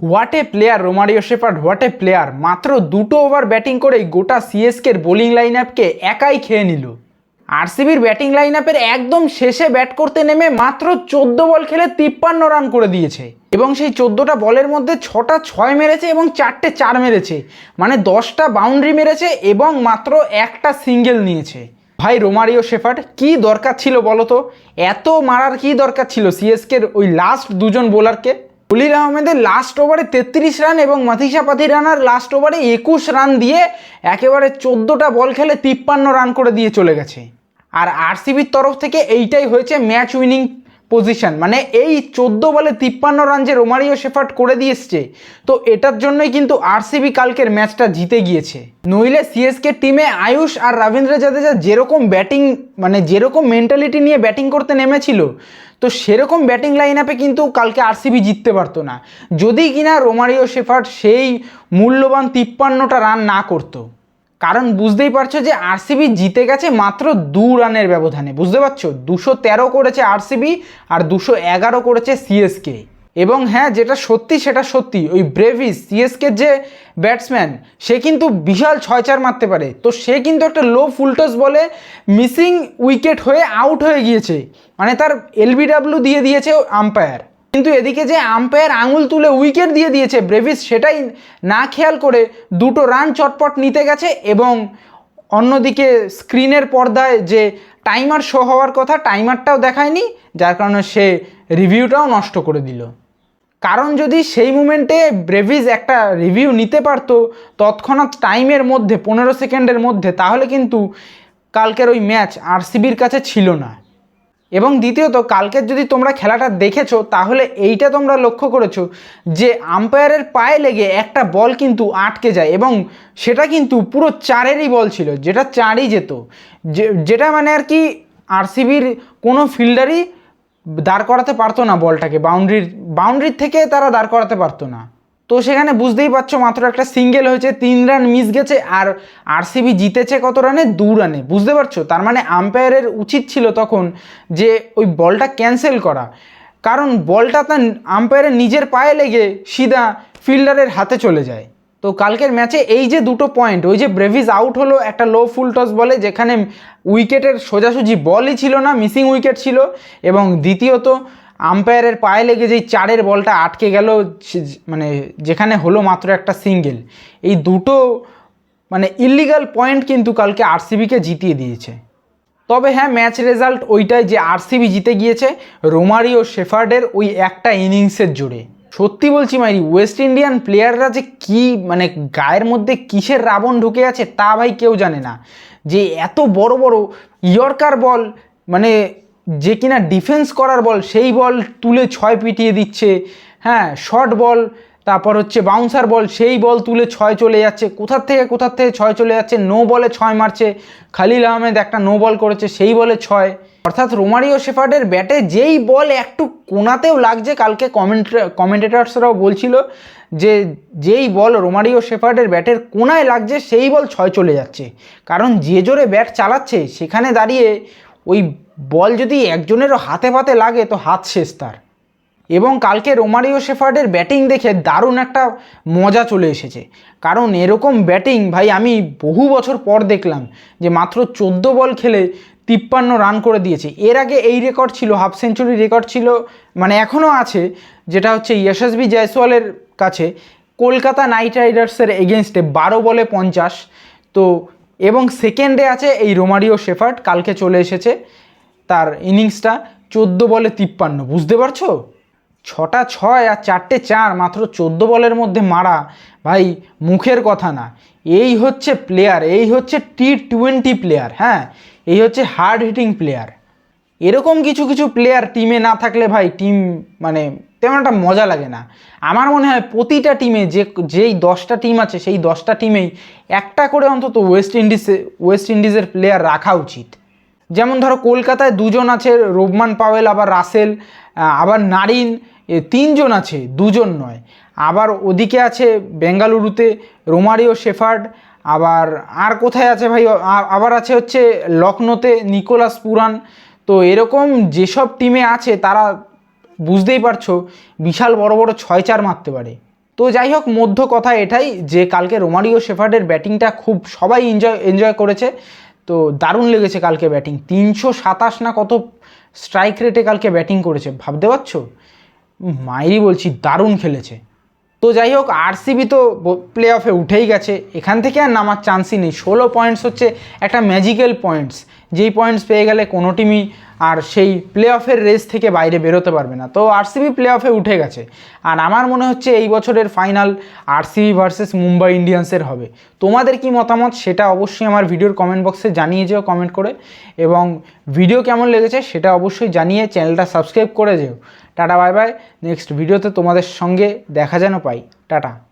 What a player Romario Shepherd what a player মাত্র দুটো over batting করেই গোটা সিএসকের বোলিং লাইন আপকে একাই খেয়ে নিল। আরসিবির ব্যাটিং লাইন আপের একদম শেষে ব্যাট করতে নেমে মাত্র চোদ্দ বল খেলে তিপ্পান্ন রান করে দিয়েছে। এবং সেই চোদ্দোটা বলের মধ্যে ছটা ছয় মেরেছে এবং চারটে চার মেরেছে। মানে দশটা বাউন্ডারি মেরেছে এবং মাত্র একটা সিঙ্গেল নিয়েছে। ভাই রোমারিও শেফার্ড কি দরকার ছিল বলো তো? এত মারার কি দরকার ছিল সিএসকের ওই লাস্ট দুজন বোলারকে খলিল আহমেদের লাস্ট ওভারে তেত্রিশ রান এবং মাথিসা পাথি রানার লাস্ট ওভারে একুশ রান দিয়ে একেবারে চোদ্দোটা বল খেলে তিপ্পান্ন রান করে দিয়ে চলে গেছে। আর আরসিবির তরফ থেকে এইটাই হয়েছে ম্যাচ উইনিং পজিশন মানে এই চোদ্দ বলে তিপ্পান্ন রান যে রোমারিও শেফার্ট করে দিয়ে এসছে, তো এটার জন্যই কিন্তু আরসিবি কালকের ম্যাচটা জিতে গিয়েছে। নইলে সিএসকে টিমে আয়ুষ আর রবীন্দ্র জাদেজা যেরকম ব্যাটিং মানে যেরকম মেন্টালিটি নিয়ে ব্যাটিং করতে নেমেছিল, তো সেরকম ব্যাটিং লাইন আপে কিন্তু কালকে আরসিবি জিততে পারতো না। যদি কিনা রোমারিও শেফার্ট সেই মূল্যবান তিপ্পান্নটা রান না করতো। কারণ বুঝতেই পারছ যে আরসিবি জিতে গেছে মাত্র দু রানের ব্যবধানে, বুঝতে পারছ? দুশো তেরো করেছে আরসিবি আর দুশো এগারো করেছে সিএসকে এবং হ্যাঁ যেটা সত্যি সেটা সত্যি, ওই ব্রেভিস সিএসকের যে ব্যাটসম্যান সে কিন্তু বিশাল ছয় চার মারতে পারে। তো সে কিন্তু একটা লো ফুলটস বলে মিসিং উইকেট হয়ে আউট হয়ে গিয়েছে। মানে তার এলবিডাব্লিউ দিয়ে দিয়েছে আম্পায়ার কিন্তু এদিকে যে আম্পায়ার আঙুল তুলে উইকেট দিয়ে দিয়েছে ব্রেভিস সেটাই না খেয়াল করে দুটো রান চটপট নিতে গেছে এবং অন্যদিকে স্ক্রিনের পর্দায় যে টাইমার শো হওয়ার কথা টাইমারটাও দেখায়নি, যার কারণে সে রিভিউটাও নষ্ট করে দিল। কারণ যদি সেই মুমেন্টে ব্রেভিস একটা রিভিউ নিতে পারতো, তৎক্ষণাৎ টাইমের মধ্যে, পনেরো সেকেন্ডের মধ্যে, তাহলে কিন্তু কালকের ওই ম্যাচ আরসিবির কাছে ছিল না। এবং দ্বিতীয়ত কালকের যদি তোমরা খেলাটা দেখেছ, তাহলে এইটা তোমরা লক্ষ্য করেছ যে আম্পায়ারের পায়ে লেগে একটা বল কিন্তু আটকে যায় এবং সেটা কিন্তু পুরো চারেরই বল ছিল, যেটা চারই যেত। যেটা মানে আর কি আরসিবির কোনো ফিল্ডারই দাঁড় করাতে পারতো না বলটাকে বাউন্ডারির বাউন্ডারির থেকে তারা দাঁড় করাতে পারতো না। তো সেখানে বুঝতেই পারছ মাত্র একটা সিঙ্গেল হয়েছে, তিন রান মিস গেছে, আর আরসিবি জিতেছে কত রানে দু রানে বুঝতে পারছ? তার মানে আম্পায়ারের উচিত ছিল তখন যে ওই বলটা ক্যান্সেল করা। কারণ বলটা তার আম্পায়ারের নিজের পায়ে লেগে সিধা ফিল্ডারের হাতে চলে যায়। তো কালকের ম্যাচে এই যে দুটো পয়েন্ট ওই যে ব্রেভিস আউট হলো একটা লো ফুল টস বলে, যেখানে উইকেটের সোজাসুজি বলই ছিল না মিসিং উইকেট ছিল। এবং দ্বিতীয়ত আম্পায়ারের পায়ে লেগে যেই চারের বলটা আটকে গেল মানে যেখানে হলো মাত্র একটা সিঙ্গেল। এই দুটো মানে ইলিগাল পয়েন্ট কিন্তু কালকে আরসিবিকে জিতিয়ে দিয়েছে। তবে হ্যাঁ ম্যাচ রেজাল্ট ওইটাই যে আরসিবি জিতে গিয়েছে, রোমারিও শেফার্ডের ওই একটা ইনিংসের জোরে। সত্যি বলছি মাইরি ওয়েস্ট ইন্ডিয়ান প্লেয়াররা যে কি মানে গায়ের মধ্যে কিসের রাবণ ঢুকে আছে তা ভাই কেউ জানে না। যে এত বড় বড় ইয়র্কার বল মানে যে কিনা ডিফেন্স করার বল সেই বল তুলে ছয় পিটিয়ে দিচ্ছে। হ্যাঁ শর্ট বল তারপর হচ্ছে বাউন্সার বল সেই বল তুলে ছয় চলে যাচ্ছে। কোথার থেকে কোথার থেকে ছয় চলে যাচ্ছে? নো বলে ছয় মারছে। খালিল আহমেদ একটা নো বল করেছে, সেই বলে ছয়। অর্থাৎ রোমারিও শেফার্ডের ব্যাটে যেই বল একটু কোনাতেও লাগছে, কালকে কমেন্ট কমেন্টেটার্সরাও বলছিল যে যেই বল রোমারিও শেফার্ডের ব্যাটের কোনায় লাগছে, সেই বল ছয় চলে যাচ্ছে। কারণ যে জোরে ব্যাট চালাচ্ছে, সেখানে দাঁড়িয়ে ওই বল যদি একজনেরও হাতে পাতে লাগে তো হাত শেষ তার। এবং কালকে রোমারিও শেফার্ডের ব্যাটিং দেখে দারুণ একটা মজা চলে এসেছে। কারণ এরকম ব্যাটিং, ভাই, আমি বহু বছর পর দেখলাম যে মাত্র চোদ্দ বল খেলে তিপ্পান্ন রান করে দিয়েছে। এর আগে এই রেকর্ড ছিল, হাফ সেঞ্চুরি রেকর্ড ছিল মানে এখনও আছে, যেটা হচ্ছে যশস্বী জয়সওয়ালের কাছে। কলকাতা নাইট রাইডার্সের এগেনস্টে বারো বলে পঞ্চাশ। তো, এবং সেকেন্ডে আছে এই রোমারিও শেফার্ড, কালকে চলে এসেছে। তার ইনিংসটা চোদ্দ বলে তিপ্পান্ন, বুঝতে পারছ? ছটা ছয় আর চারটে চার, মাত্র চোদ্দ বলের মধ্যে মারা, ভাই, মুখের কথা না। এই হচ্ছে প্লেয়ার এই হচ্ছে টি টোয়েন্টি প্লেয়ার হ্যাঁ? এই হচ্ছে হার্ড হিটিং প্লেয়ার এরকম কিছু কিছু প্লেয়ার টিমে না থাকলে ভাই টিম মানে তেমন একটা মজা লাগে না। আমার মনে হয় প্রতিটা টিমে যে, যেই দশটা টিম আছে, সেই দশটা টিমেই একটা করে অন্তত ওয়েস্ট ইন্ডিজে ওয়েস্ট ইন্ডিজের প্লেয়ার রাখা উচিত। যেমন ধরো কলকাতায় দুজন আছে রোবমান পাওয়েল, আবার রাসেল আবার নারিন তিনজন আছে, দুজন নয়। আবার ওদিকে আছে বেঙ্গালুরুতে রোমারিও শেফার্ড, আবার আর কোথায় আছে ভাই? আবার আছে হচ্ছে লখনৌতে নিকোলাস পুরান। তো এরকম যেসব টিমে আছে, তারা বুঝতেই পারছ, বিশাল বড় বড় ছয় চার মারতে পারে। তো যাই হোক, মধ্য কথা এটাই যে, কালকে রোমারিও শেফার্ডের ব্যাটিংটা খুব সবাই এনজয় এনজয় করেছে। তো দারুণ লেগেছে কালকে ব্যাটিং। তিনশো সাতাশ না কত স্ট্রাইক রেটে কালকে ব্যাটিং করেছে, ভাবতে পারছ? মাইরি বলছি, দারুণ খেলেছে। তো যাই হোক আরসিবি তো প্লে অফে উঠেই গেছে। এখান থেকে আর নামার চান্সই নেই। ষোলো পয়েন্টস হচ্ছে একটা ম্যাজিক্যাল পয়েন্টস যেই পয়েন্টস পেয়ে গেলে কোনো টিমই আর সেই প্লে অফের রেস থেকে বাইরে বেরোতে পারবে না। তো আরসিবি প্লে অফে উঠে গেছে। আর আমার মনে হচ্ছে এই বছরের ফাইনাল আরসিবি ভার্সেস মুম্বাই ইন্ডিয়ান্সের হবে। তোমাদের কি মতামত সেটা অবশ্যই আমার ভিডিওর কমেন্ট বক্সে জানিয়ে যেও কমেন্ট করে। এবং ভিডিও কেমন লেগেছে সেটা অবশ্যই জানিয়ে চ্যানেলটা সাবস্ক্রাইব করে যেও। টাটা বাই বাই নেক্সট ভিডিওতে তোমাদের সঙ্গে দেখা যেন পাই। টাটা।